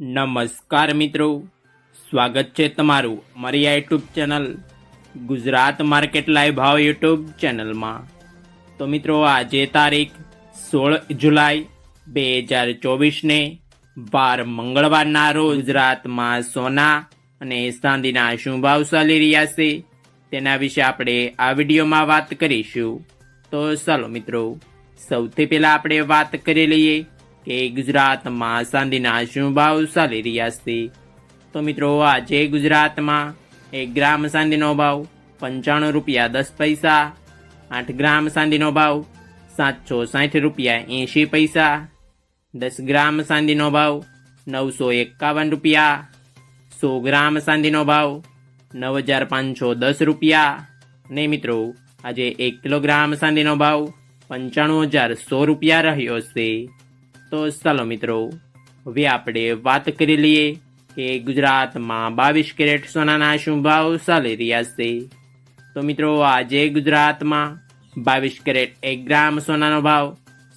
નમસ્કાર મિત્રો. સ્વાગત છે તમારું મારી આ YouTube channel Gujarat market live ભાવ યુટ્યુબ ચેનલમાં. તો મિત્રો, આજે તારીખ સોળ જુલાઈ બે હજાર ચોવીસને વાર મંગળવારના રોજ ગુજરાતમાં સોના અને ચાંદીના શું ભાવ ચાલી રહ્યા છે તેના વિશે આપણે આ વિડીયોમાં વાત કરીશું. તો ચાલો મિત્રો, સૌથી પહેલા આપણે વાત કરી લઈએ કે ગુજરાતમાં ચાંદીના શું ભાવ ચાલી રહ્યા છે. તો મિત્રો, આજે ગુજરાતમાં એક ગ્રામ ચાંદીનો ભાવ પંચાણું રૂપિયા દસ પૈસા, આઠ ગ્રામ ચાંદીનો ભાવ સાતસો સાઠ રૂપિયા એંશી પૈસા, દસ ગ્રામ ચાંદીનો ભાવ નવસો એકાવન રૂપિયા, સો ગ્રામ ચાંદીનો ભાવ નવ હજાર પાંચસો દસ રૂપિયા. ને મિત્રો, આજે એક કિલોગ્રામ ચાંદીનો ભાવ પંચાણું હજાર સો રૂપિયા રહ્યો છે. તો ચાલો મિત્રો, હવે આપણે વાત કરી લઈએ કે ગુજરાતમાં બાવીસ કેરેટ સોનાના શું ભાવ ચાલી રહ્યા છે. તો મિત્રો, આજે ગુજરાતમાં બાવીસ કેરેટ એક ગ્રામ સોનાનો ભાવ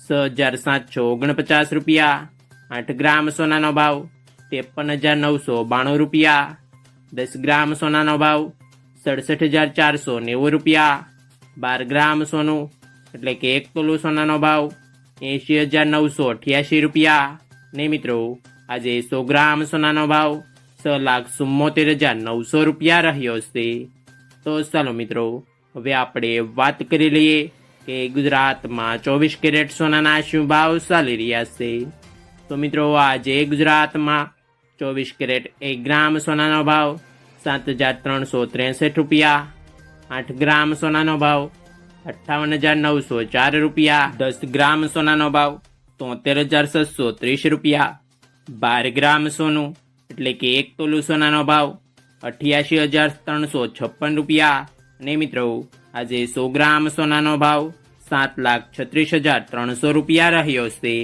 છ હજાર સાતસો ઓગણપચાસ રૂપિયા, આઠ ગ્રામ સોનાનો ભાવ ત્રેપન હજાર નવસો બાણું રૂપિયા, દસ ગ્રામ સોનાનો ભાવ સડસઠ હજાર ચારસો નેવું રૂપિયા, બાર ગ્રામ સોનું એટલે કે એક તોલું સોનાનો ભાવ એંશી હજાર નવસો અઠ્યાસી રૂપિયા. ને મિત્રો, આજે સો ગ્રામ સોનાનો ભાવ છ લાખ ચુમ્મોતેર હજાર નવસો રૂપિયા રહ્યો છે. તો ચાલો મિત્રો, હવે આપણે વાત કરી લઈએ કે ગુજરાતમાં ચોવીસ કેરેટ સોનાના શું ભાવ ચાલી રહ્યા છે. તો મિત્રો, આજે ગુજરાતમાં ચોવીસ કેરેટ એક ગ્રામ સોનાનો ભાવ સાત હજાર ત્રણસો ત્રેસઠ રૂપિયા. આઠ ગ્રામ સોનાનો ભાવ અઠ્ઠાવન હજાર નવસો ચાર રૂપિયા, દસ ગ્રામ સોનાનો ભાવ તોતેર હજાર છસો ત્રીસ રૂપિયા, બાર ગ્રામ સોનું એટલે કે એક તોલું સોનાનો ભાવ અઠ્યાસી હજાર ત્રણસો છપ્પન રૂપિયા. અને મિત્રો, આજે સો ગ્રામ સોનાનો ભાવ સાત લાખ છત્રીસ હજાર ત્રણસો રૂપિયા રહ્યો છે.